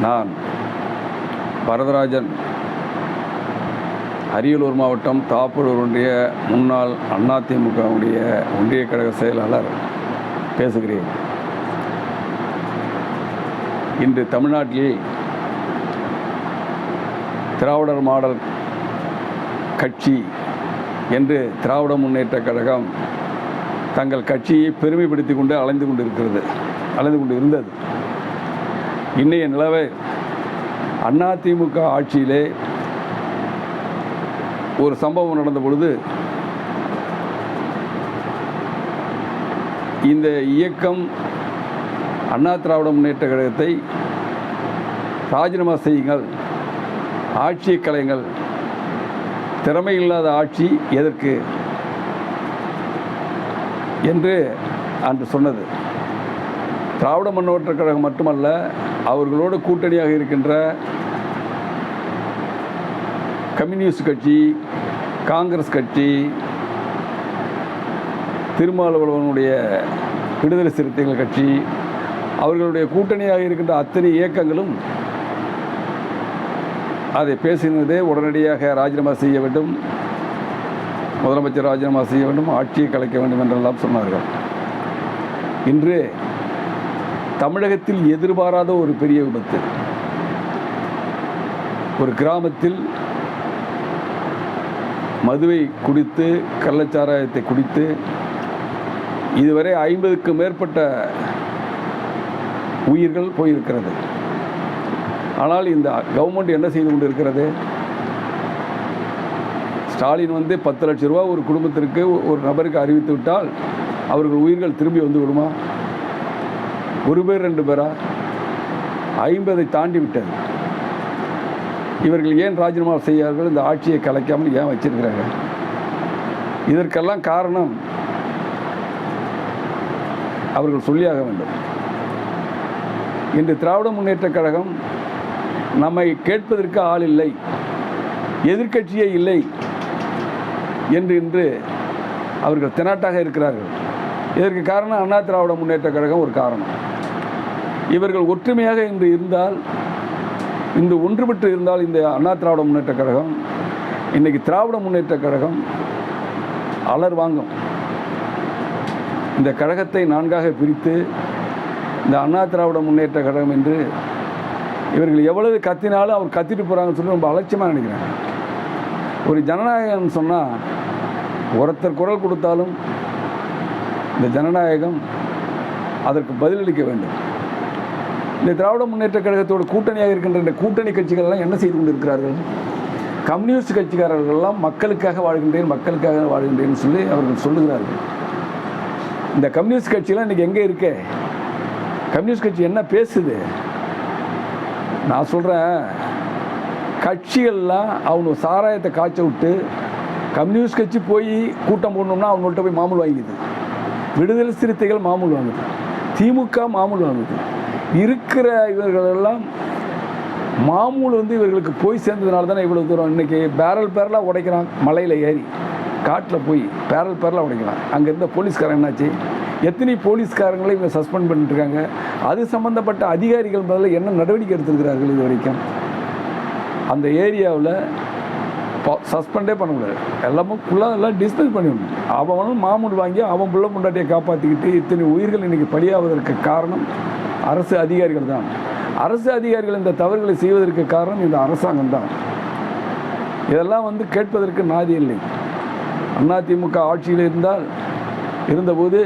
நான் வரதராஜன். அரியலூர் மாவட்டம் தாப்பூர் ஒன்றிய முன்னாள் அதிமுகவுடைய ஒன்றிய கழக செயலாளர் பேசுகிறேன். இன்று தமிழ்நாட்டில் திராவிடர் மாடல் கட்சி என்று திராவிட முன்னேற்றக் கழகம் தங்கள் கட்சியை பெருமைப்படுத்தி கொண்டு அலைந்து கொண்டு இருக்கிறது அலைந்து கொண்டு இருந்தது. இன்றைய நிலவை அதிமுக ஆட்சியிலே ஒரு சம்பவம் நடந்த பொழுது இந்த இயக்கம் அண்ணா திராவிட முன்னேற்ற கழகத்தை ராஜினாமா செய்யுங்கள். ஆட்சியை கலையுங்கள் திறமை இல்லாத ஆட்சி எதற்கு? என்று அன்று சொன்னது. திராவிட முன்னேற்ற கழகம் மட்டுமல்ல அவர்களோடு கூட்டணியாக இருக்கின்ற கம்யூனிஸ்ட் கட்சி காங்கிரஸ் கட்சி திருமாவளவனுடைய விடுதலை சிறுத்தைகள் கட்சி அவர்களுடைய கூட்டணியாக இருக்கின்ற அத்தனை இயக்கங்களும் அதை பேசினதே உடனடியாக ராஜினாமா செய்ய வேண்டும். முதலமைச்சர் ராஜினாமா செய்ய வேண்டும். ஆட்சியை கலைக்க வேண்டும் என்றெல்லாம் சொன்னார்கள். இன்று தமிழகத்தில் எதிர்பாராத ஒரு பெரிய விபத்து. ஒரு கிராமத்தில் மதுவை குடித்து கள்ளச்சாராயத்தை குடித்து இதுவரை ஐம்பதுக்கு மேற்பட்ட உயிர்கள் போயிருக்கிறது. ஆனால் இந்த கவர்மெண்ட் என்ன செய்து கொண்டு இருக்கிறது ஸ்டாலின் வந்து பத்து லட்ச ரூபா ஒரு குடும்பத்திற்கு ஒரு நபருக்கு அறிவித்து விட்டால் அவர்கள் உயிர்கள் திரும்பி வந்து விடுமா ஒரு பேர் ரெண்டு பேரா? ஐம்பதை தாண்டி விட்டது. இவர்கள் ஏன் ராஜினாமா செய்யார்கள் இந்த ஆட்சியை கலைக்காமல் ஏன் வச்சிருக்கிறாங்க இதற்கெல்லாம் காரணம் அவர்கள் சொல்லியாக வேண்டும். இன்று திராவிட முன்னேற்றக் கழகம் நம்மை கேட்பதற்கு ஆள் இல்லை எதிர்க்கட்சியே இல்லை என்று இன்று அவர்கள் தெனாட்டாக இருக்கிறார்கள். இதற்கு காரணம் அண்ணா திராவிட முன்னேற்றக் கழகம் ஒரு காரணம். இவர்கள் ஒற்றுமையாக இன்று இருந்தால் இன்று ஒன்றுபட்டு இருந்தால் இந்த அண்ணா திராவிட முன்னேற்ற கழகம் இன்னைக்கு திராவிட முன்னேற்ற கழகம் அலர் வாங்கும். இந்த கழகத்தை நான்காக பிரித்து இந்த அண்ணா திராவிட முன்னேற்ற கழகம் என்று இவர்கள் எவ்வளவு கத்தினாலும் அவர் கத்திட்டு போகிறாங்கன்னு சொல்லி ரொம்ப அலட்சியமாக நினைக்கிறேன். ஒரு ஜனநாயகம் சொன்னால் ஒருத்தர் குரல் கொடுத்தாலும் இந்த ஜனநாயகம் அதற்கு பதிலளிக்க வேண்டும். இந்த திராவிட முன்னேற்ற கழகத்தோட கூட்டணியாக இருக்கின்ற இந்த கூட்டணி கட்சிகள்லாம் என்ன செய்து கொண்டிருக்கிறார்கள்? கம்யூனிஸ்ட் கட்சிக்காரர்கள்லாம் மக்களுக்காக வாழ்கின்றேன் மக்களுக்காக வாழ்கின்றேன்னு சொல்லி அவர்கள் சொல்லுகிறார்கள். இந்த கம்யூனிஸ்ட் கட்சியெல்லாம் இன்றைக்கி எங்கே இருக்கே? கம்யூனிஸ்ட் கட்சி என்ன பேசுது? நான் சொல்கிறேன் கட்சிகள்லாம் அவங்க சாராயத்தை காய்ச்ச விட்டு கம்யூனிஸ்ட் கட்சி போய் கூட்டம் போடணும்னா அவங்கள்ட்ட போய் மாமூல் வாங்கிது விடுதலை சிறுத்தைகள் மாமூல் வாங்குது. திமுக மாமூல் வாங்குது. இருக்கிற இவர்களெல்லாம் மாமூல் வந்து இவர்களுக்கு போய் சேர்ந்ததுனால தானே இவ்வளோ தூரம் இன்றைக்கி பேரல் பேரலாக உடைக்கிறான் மலையில் ஏறி காட்டில் போய் பேரல் பேரலாக உடைக்கிறான் அங்கே இருந்த போலீஸ்காரன் என்னாச்சு? எத்தனை போலீஸ்காரங்களை இவங்க சஸ்பெண்ட் பண்ணிட்டுருக்காங்க அது சம்மந்தப்பட்ட அதிகாரிகள் முதல்ல என்ன நடவடிக்கை எடுத்திருக்கிறார்கள் இது வரைக்கும்? அந்த ஏரியாவில் சஸ்பெண்டே பண்ண முடியாது. எல்லாமும் ஃபுல்லாக எல்லாம் டிஸ்மிஸ் பண்ணிவிடணும் அவனும் மாமூல் வாங்கி அவன் பிள்ளை முண்டாட்டியை காப்பாற்றிக்கிட்டு இத்தனை உயிர்கள் இன்றைக்கி பலியாவதற்கு காரணம் அரசு அதிகாரிகள் தான். அரசு அதிகாரிகள் இந்த தவறுகளை செய்வதற்கு காரணம் இந்த அரசாங்கம் தான். இதெல்லாம் வந்து கேட்பதற்கு நாதி இல்லை. அதிமுக ஆட்சியில் இருந்தால் இருந்தபோது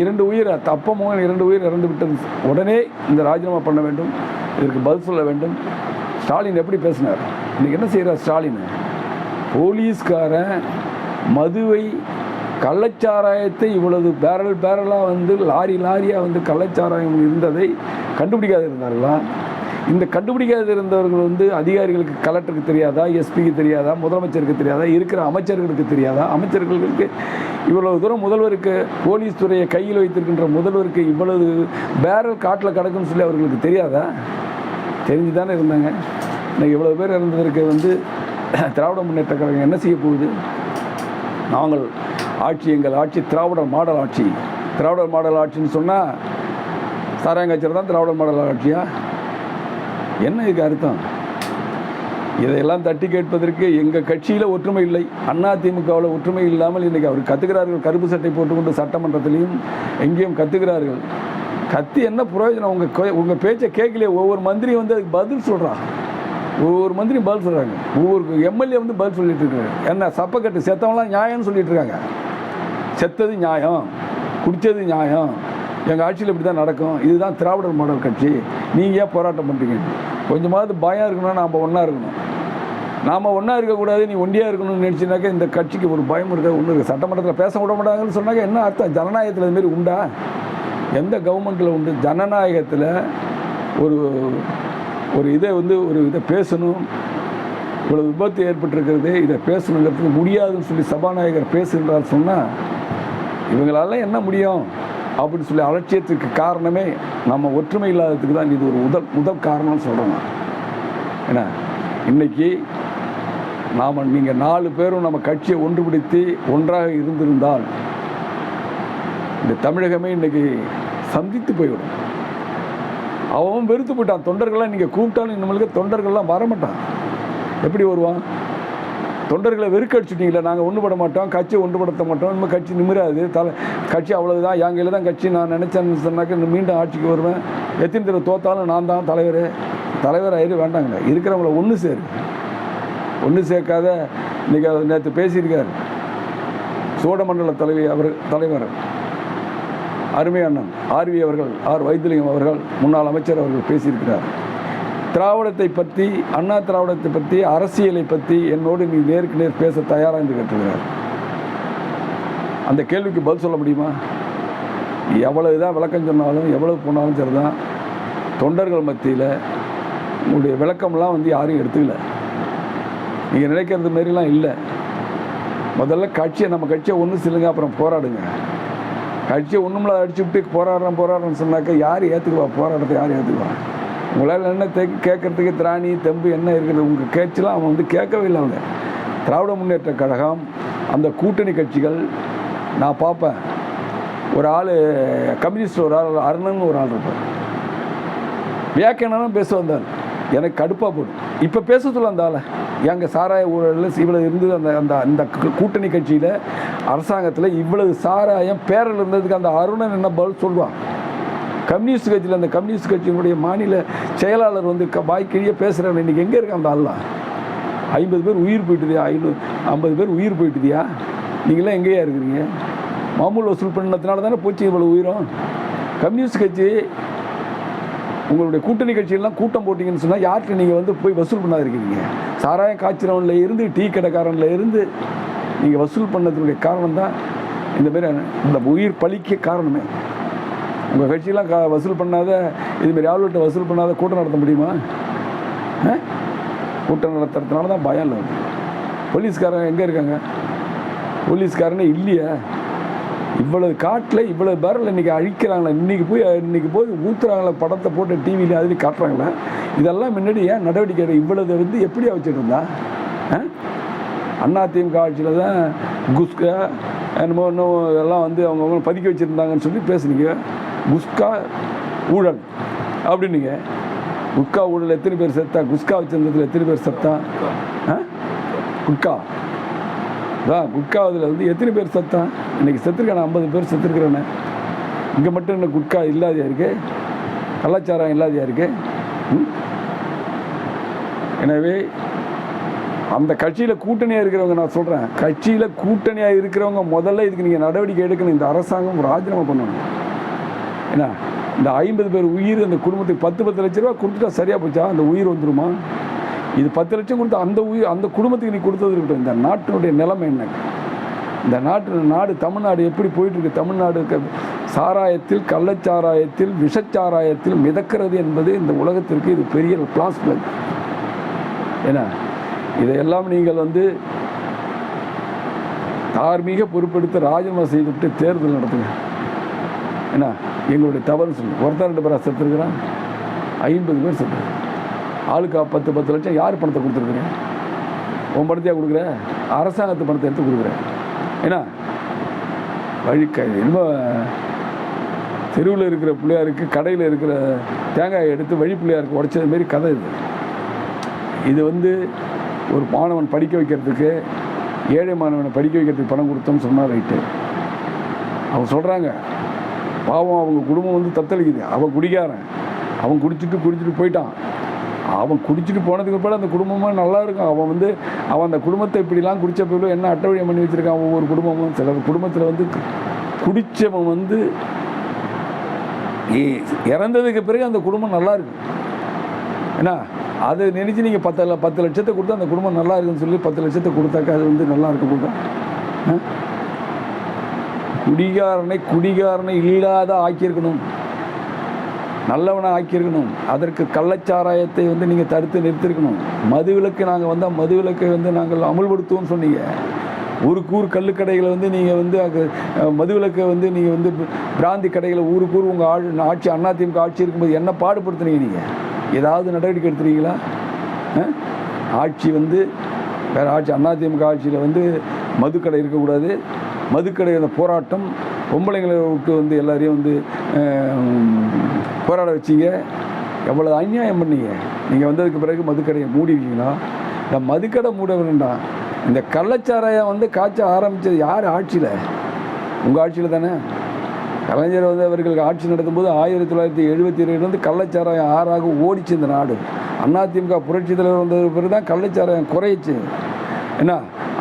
இரண்டு உயிர் தப்பமாக இரண்டு உயிர் இறந்து விட்டது. உடனே இந்த ராஜினாமா பண்ண வேண்டும். இதற்கு பதில் சொல்ல வேண்டும். ஸ்டாலின் எப்படி பேசினார்? இன்றைக்கி என்ன செய்கிறார் ஸ்டாலின்? போலீஸ்காரன் மதுவை கள்ளச்சாராயத்தை இவ்வளவு பேரல் பேரலாக வந்து லாரி லாரியாக வந்து கள்ளச்சாராயம் இருந்ததை கண்டுபிடிக்காது இருந்தார்களா இந்த கண்டுபிடிக்காது இருந்தவர்கள் வந்து அதிகாரிகளுக்கு கலெக்டருக்கு தெரியாதா எஸ்பிக்கு தெரியாதா முதலமைச்சருக்கு தெரியாதா இருக்கிற அமைச்சர்களுக்கு தெரியாதா? அமைச்சர்களுக்கு இவ்வளவு தூரம் முதல்வருக்கு போலீஸ் துறையை கையில் வைத்திருக்கின்ற முதல்வருக்கு இவ்வளவு பேரல் காட்டில் கிடக்குன்னு சொல்லி அவர்களுக்கு தெரியாதா? தெரிஞ்சு தானே இருந்தாங்க. இன்னைக்கு இவ்வளோ பேர் இருந்ததற்கு வந்து திராவிட முன்னேற்ற கழகம் என்ன செய்ய போகுது? நாங்கள் ஆட்சி எங்கள் ஆட்சி திராவிட மாடல் ஆட்சி. திராவிட மாடல் ஆட்சின்னு சொன்னால் சாராயங்காய்ச்சல் தான் திராவிட மாடல் ஆட்சியா? என்ன இதுக்கு அர்த்தம்? இதையெல்லாம் தட்டி கேட்பதற்கு எங்கள் கட்சியில் ஒற்றுமை இல்லை. அண்ணா திமுகவில் ஒற்றுமை இல்லாமல் இன்றைக்கி அவர் கத்துக்கிறார்கள். கருப்பு சட்டை போட்டுக்கொண்டு சட்டமன்றத்திலையும் எங்கேயும் கத்துக்கிறார்கள். கத்தி என்ன பிரயோஜனம் உங்கள் உங்கள் பேச்சை கேட்கலையே. ஒவ்வொரு மந்திரியும் வந்து அதுக்கு பதில் சொல்கிறான் ஒவ்வொரு மந்திரியும் பதில் சொல்கிறாங்க ஒவ்வொரு எம்எல்ஏ வந்து பதில் சொல்லிட்டு இருக்காங்க என்ன சப்பக்கட்டு செத்தவங்களாம் நியாயம்னு சொல்லிட்டு இருக்காங்க. செத்தது நியாயம் குடித்தது நியாயம். எங்கள் ஆட்சியில் இப்படி தான் நடக்கும். இதுதான் திராவிடர் மாடல் கட்சி. நீங்கள் ஏன் போராட்டம் பண்ணுறீங்க கொஞ்சமாவது பயம் இருக்கணும்னா நாம் ஒன்றா இருக்கணும். நாம் ஒன்றா இருக்கக்கூடாது நீ ஒண்டியாக இருக்கணும்னு நினச்சினாக்கா இந்த கட்சிக்கு ஒரு பயம் இருக்க ஒன்று இருக்குது. சட்டமன்றத்தில் பேச விட மாட்டாங்கன்னு சொன்னாக்க என்ன அர்த்தம்? ஜனநாயகத்தில் இதுமாரி உண்டா? எந்த கவர்மெண்ட்டில் உண்டு? ஜனநாயகத்தில் ஒரு ஒரு இதை வந்து ஒரு இதை பேசணும். இவ்வளோ விபத்து ஏற்பட்டிருக்கிறது இதை பேசணுங்கிறதுக்கு முடியாதுன்னு சொல்லி சபாநாயகர் பேசுகிறார் சொன்னால் இவங்களால என்ன முடியும் அப்படின்னு சொல்லி அலட்சியத்துக்கு காரணமே நம்ம ஒற்றுமை இல்லாததுக்கு தான் இது ஒரு முதல் முதல் காரணம்னு சொல்கிறோம் ஏன்னா இன்னைக்கு நாம் நீங்கள் நாலு பேரும் நம்ம கட்சியை ஒன்றுபடுத்தி ஒன்றாக இருந்திருந்தால் இந்த தமிழகமே இன்னைக்கு சந்தித்து போய்விடும். அவன் வெறுத்து போயிட்டான். தொண்டர்கள்லாம் நீங்கள் கூப்பிட்டாலும் நம்மளுக்கு தொண்டர்கள்லாம் வரமாட்டான். எப்படி வருவான்? தொண்டர்களை வெறுக்கடிச்சிட்டீங்களே நாங்கள் ஒன்றுபட மாட்டோம் கட்சியை ஒன்றுபடுத்த மாட்டோம் இனிமேல் கட்சி நிமிராது. தலை கட்சி அவ்வளவுதான் என் கையில் தான் கட்சி. நான் நினச்சேன்னு சொன்னாக்க மீண்டும் ஆட்சிக்கு வருவேன். எத்தனை தடவை தோத்தாலும் நான் தான் தலைவர். தலைவர் ஆயிரு வேண்டாங்க. இருக்கிறவங்கள ஒன்று சேரு. ஒன்று சேர்க்காத இன்றைக்கி அவர் நேற்று பேசியிருக்கார். சோழமண்டல தலைவி அவர் தலைவர். அருமை அண்ணன் ஆர்வி அவர்கள் ஆர் வைத்திலிங்கம் அவர்கள் முன்னாள் அமைச்சர் அவர்கள் பேசியிருக்கிறார். திராவிடத்தை பற்றி அண்ணா திராவிடத்தை பற்றி அரசியலை பற்றி என்னோடு நீ நேருக்கு நேர் பேச தயாரா என்று கேட்டிருக்கிறார். அந்த கேள்விக்கு பதில் சொல்ல முடியுமா? எவ்வளவு தான் விளக்கம் சொன்னாலும் எவ்வளவு போனாலும் சரிதான். தொண்டர்கள் மத்தியில் உங்களுடைய விளக்கம்லாம் வந்து யாரும் எடுத்துக்கல. நீங்கள் நினைக்கிறது மாரிலாம் இல்லை. முதல்ல கட்சியை நம்ம கட்சியை ஒன்று சொல்லுங்க அப்புறம் போராடுங்க. கட்சியை ஒன்றுமில்ல அடிச்சு விட்டு போராடுறோம் போராடுறோம்னு சொன்னாக்கா யார் ஏற்றுக்குவா போராட்டத்தை யார் ஏற்றுக்குவா உங்களால் என்ன தே கேட்கறதுக்கு திராணி தெம்பு என்ன இருக்குது உங்கள் கேட்சலாம் அவன் வந்து கேட்கவே இல்லை அவங்க. திராவிட முன்னேற்ற கழகம் அந்த கூட்டணி கட்சிகள் நான் பார்ப்பேன். ஒரு ஆள் கம்யூனிஸ்ட் ஒரு ஆள் அருணன் ஒரு ஆள் இருப்பார். வியாக்கியானம் பேச வந்தார். எனக்கு கடுப்பாக போடும் இப்போ பேச சொல்ல அந்த ஆளை. எங்கள் சாராய ஊழலில் இவ்வளோ இருந்தது அந்த அந்த அந்த கூட்டணி கட்சியில் அரசாங்கத்தில் இவ்வளவு சாராயம் பேரல் இருந்ததுக்கு அந்த அருணன் என்ன பதில் சொல்லுவான்? கம்யூனிஸ்ட் கட்சியில் அந்த கம்யூனிஸ்ட் கட்சியினுடைய மாநில செயலாளர் வந்து க வாய்க்கிழியே பேசுகிறாங்க இன்னைக்கு எங்கே இருக்கான் அந்த ஆள்லாம்? ஐம்பது பேர் உயிர் போயிட்டுதியா? ஐநூறு ஐம்பது பேர் உயிர் போயிட்டுதியா? நீங்களாம் எங்கேயா இருக்கிறீங்க? மாமூல் வசூல் பண்ணதுனால தானே போச்சு இவ்வளோ உயிரும்? கம்யூனிஸ்ட் கட்சி உங்களுடைய கூட்டணி கட்சியெல்லாம் கூட்டம் போட்டிங்கன்னு சொன்னால் யார்கிட்ட நீங்கள் வந்து போய் வசூல் பண்ணாதிருக்கீங்க சாராயம் காய்ச்சிறவனில் இருந்து டீ கடைக்காரனில் இருந்து நீங்கள் வசூல் பண்ணதுடைய காரணம் தான் இந்த மாதிரி இந்த உயிர் பலிக்க காரணமே. உங்கள் கட்சியெல்லாம் கா வசூல் பண்ணாத இதுமாரி ஆளுகிட்ட வசூல் பண்ணாத கூட்டம் நடத்த முடியுமா? ஆ? கூட்டம் நடத்துறதுனால தான் பயம் இல்லை போலீஸ்காரன் எங்கே இருக்காங்க? போலீஸ்காரனே இல்லையா. இவ்வளவு காட்டில் இவ்வளவு பேரில் இன்றைக்கி அழிக்கிறாங்களே. இன்றைக்கி போய் இன்றைக்கி போய் ஊத்துறாங்களே படத்தை போட்டு டிவியில் அதுலேயும் காட்டுறாங்களே. இதெல்லாம் முன்னாடி ஏன் நடவடிக்கை எடு- இவ்வளவு வந்து எப்படியா வச்சுட்டு இருந்தா? ஆ? அண்ணா திமுக ஆட்சியில் தான் குஸ்கா என்னமோ இன்னும் எல்லாம் வந்து அவங்கவுங்க பதுக்கி வச்சுருந்தாங்கன்னு சொல்லி பேசுனீங்க. குஸ்கா ஊழல். அப்படின்னீங்க. குட்கா ஊழல் எத்தனை பேர் செத்தா? குஸ்கா வச்சிருந்ததுல எத்தனை பேர் செத்தா? குட்கா அதான் குட்காவதில் வந்து எத்தனை பேர் செத்தான் இன்னைக்கு செத்துருக்கானே ஐம்பது பேர் செத்துருக்குறானே. இங்கே மட்டும் என்ன குட்கா இல்லாதையா இருக்கு? கலாச்சாரம் இல்லாதையா இருக்கு? எனவே அந்த கட்சியில் கூட்டணியாக இருக்கிறவங்க நான் சொல்கிறேன் கட்சியில் கூட்டணியாக இருக்கிறவங்க முதல்ல இதுக்கு நீங்கள் நடவடிக்கை எடுக்கணும். இந்த அரசாங்கம் ராஜினாமா பண்ணணும். என்ன? இந்த ஐம்பது பேர் உயிர் அந்த குடும்பத்துக்கு பத்து பத்து லட்ச ரூபா கொடுத்துட்டா சரியாக போச்சா? அந்த உயிர் வந்துருமா? இது பத்து லட்சம் கொடுத்து அந்த உயிர் அந்த குடும்பத்துக்கு நீ கொடுத்தது இருக்கட்டும். இந்த நாட்டினுடைய நிலைமை என்ன? இந்த நாட்டு நாடு தமிழ்நாடு எப்படி போயிட்டு இருக்கு தமிழ்நாடு சாராயத்தில் கள்ளச்சாராயத்தில் விஷச்சாராயத்தில் மிதக்கிறது என்பது இந்த உலகத்திற்கு இது பெரிய பிளாஸ்மெண்ட் ஏன்னா இதையெல்லாம் நீங்கள் வந்து தார்மீக பொறுப்பெடுத்து ராஜினாமா செய்துவிட்டு தேர்தல் நடத்துங்க. என்ன? எங்களுடைய தவறு சொல்லு. ஒருத்தர் ரெண்டு பேராக செத்துருக்குறான். ஐம்பது பேர் செத்து ஆளுக்கு பத்து பத்து லட்சம் யார் பணத்தை கொடுத்துருக்குறேன் உன் பணத்தையாக கொடுக்குற? அரசாங்கத்து பணத்தை எடுத்து கொடுக்குறேன் என்ன வழிக்க என்ன தெருவில் இருக்கிற பிள்ளையாருக்கு கடையில் இருக்கிற தேங்காயை எடுத்து வழி பிள்ளையாருக்கு உடைச்சது மாரி கதை இது. இது வந்து ஒரு மாணவன் படிக்க வைக்கிறதுக்கு ஏழை மாணவனை படிக்க வைக்கிறதுக்கு பணம் கொடுத்தோம்னு சொன்னால் ரைட்டு. அவங்க சொல்கிறாங்க பாவம் அவங்க குடும்பம் வந்து தத்தளிக்குது. அவன் குடிக்காரன். அவன் குடிச்சிட்டு குடிச்சிட்டு போயிட்டான். அவன் குடிச்சிட்டு போனதுக்கு பிறகு அந்த குடும்பமும் நல்லா இருக்கும். அவன் வந்து அவன் அந்த குடும்பத்தை இப்படிலாம் குடித்த பிறகு என்ன அட்டவழியம் பண்ணி வச்சுருக்கான்? ஒவ்வொரு குடும்பமும் சில குடும்பத்தில் வந்து குடித்தவன் வந்து இறந்ததுக்கு பிறகு அந்த குடும்பம் நல்லா இருக்கு என்ன? அதை நினச்சி நீங்கள் பத்து பத்து லட்சத்தை கொடுத்தா அந்த குடும்பம் நல்லா இருக்குன்னு சொல்லி பத்து லட்சத்தை கொடுத்தாக்கா அது வந்து நல்லா இருக்க போதா? ஆ? குடிகாரனை குடிகாரனை இல்லாத ஆக்கியிருக்கணும். நல்லவனை ஆக்கியிருக்கணும். அதற்கு கள்ளச்சாராயத்தை வந்து நீங்கள் தடுத்து நிறுத்திருக்கணும் மதுவிலக்கு நாங்கள் வந்தால் மதுவிலக்கை வந்து நாங்கள் அமுல்படுத்துவோம்னு சொன்னீங்க. ஊருக்கு ஊர் கல்லுக்கடைகளை வந்து நீங்கள் வந்து அங்கே மதுவிலக்கை வந்து நீங்கள் வந்து பிராந்தி கடைகளை ஊருக்கு ஊர் உங்கள் ஆள் ஆட்சி அதிமுக ஆட்சி இருக்கும்போது என்ன பாடுபடுத்துனீங்க நீங்கள் ஏதாவது நடவடிக்கை எடுத்துறீங்களா ஆட்சி வந்து வேறு ஆட்சி அதிமுக ஆட்சியில் வந்து மதுக்கடை இருக்கக்கூடாது. மதுக்கடை அந்த போராட்டம் பொம்பளைங்களை விட்டு வந்து எல்லாரையும் வந்து போராட வச்சீங்க. எவ்வளோ அநியாயம் பண்ணீங்க? நீங்கள் வந்ததுக்கு பிறகு மதுக்கடையை மூடிவிங்கன்னா இந்த மதுக்கடை மூட வேண்டாம் இந்த கள்ளச்சாராயம் வந்து காய்ச்ச ஆரம்பித்தது யார் ஆட்சியில்? உங்கள் ஆட்சியில் தானே? கலைஞர் வந்து அவர்களுக்கு ஆட்சி நடத்தும்போது ஆயிரத்தி தொள்ளாயிரத்தி எழுபத்தி ஏழுலேருந்து கள்ளச்சாராயம் ஆறாக ஓடிச்சு இந்த நாடு. அதிமுக புரட்சி தலைவர் வந்ததுக்கு பிறகு தான் கள்ளச்சாராயம் குறையிச்சு. என்ன?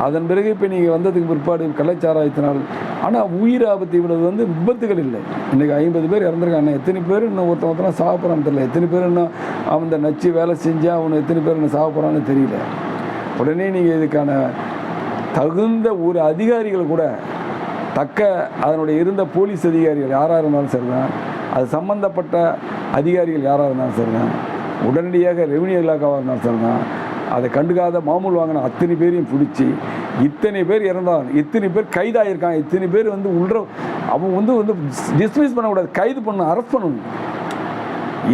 அதன் பிறகு இப்போ நீங்கள் வந்ததுக்கு பிற்பாடு கள்ளச்சாராயத்தினால் ஆனால் உயிர் ஆபத்து இவ்வளவு வந்து விபத்துகள் இல்லை. இன்றைக்கி ஐம்பது பேர் இறந்துருக்காங்க. எத்தனை பேர் இன்னும் ஒருத்தன் ஒருத்தனா சாப்பிட்றான்னு தெரியல. எத்தனை பேர் இன்னும் அவன் இந்த நச்சு வேலை செஞ்சால் அவனை எத்தனை பேர் இன்னும் சாப்பிட்றான்னு தெரியல. உடனே நீங்கள் இதுக்கான தகுந்த ஒரு அதிகாரிகள் கூட தக்க அதனுடைய இருந்த போலீஸ் அதிகாரிகள் யாராக இருந்தாலும் சரிதான். அது சம்பந்தப்பட்ட அதிகாரிகள் யாராக இருந்தாலும் சரிதான். உடனடியாக ரெவன்யூ இலாக்காவாக இருந்தாலும் சரிதான். அதை கண்டுக்காத மாமூல் வாங்கின அத்தனை பேரையும் பிடிச்சி இத்தனை பேர் இறந்தாங்க இத்தனை பேர் கைதாகிருக்காங்க இத்தனை பேர் வந்து உள்ள அவன் வந்து வந்து டிஸ்மிஸ் பண்ணக்கூடாது. கைது பண்ண அரெஸ்ட் பண்ணணும்.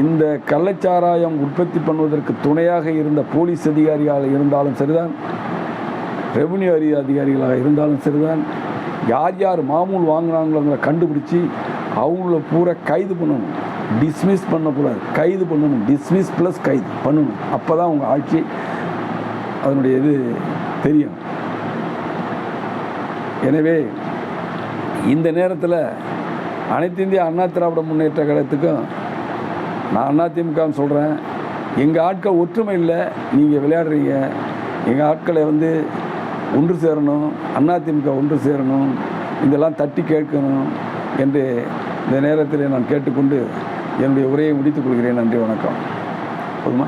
இந்த கள்ளச்சாராயம் உற்பத்தி பண்ணுவதற்கு துணையாக இருந்த போலீஸ் அதிகாரிகளாக இருந்தாலும் சரிதான். ரெவன்யூ அறி அதிகாரிகளாக இருந்தாலும் சரிதான். யார் யார் மாமூல் வாங்கினாங்களோங்கிற கண்டுபிடிச்சி அவங்கள பூரா கைது பண்ணணும். டிஸ்மிஸ் பண்ணக்கூடாது. கைது பண்ணணும். டிஸ்மிஸ் ப்ளஸ் கைது பண்ணணும். அப்போ தான் உங்கள் ஆட்சி அதனுடைய இது தெரியும். எனவே இந்த நேரத்தில் அனைத்து இந்திய அண்ணா திராவிட முன்னேற்ற கழகத்துக்கும் நான் அதிமுக சொல்கிறேன் எங்கள் ஆட்கள் ஒற்றுமை இல்லை நீங்கள் விளையாடுறீங்க. எங்கள் ஆட்களை வந்து ஒன்று சேரணும் அதிமுக ஒன்று சேரணும் இதெல்லாம் தட்டி கேட்கணும் என்று இந்த நேரத்தில் நான் கேட்டுக்கொண்டு என்னுடைய உரையை முடித்துக் கொள்கிறேன். நன்றி வணக்கம். போதுமா?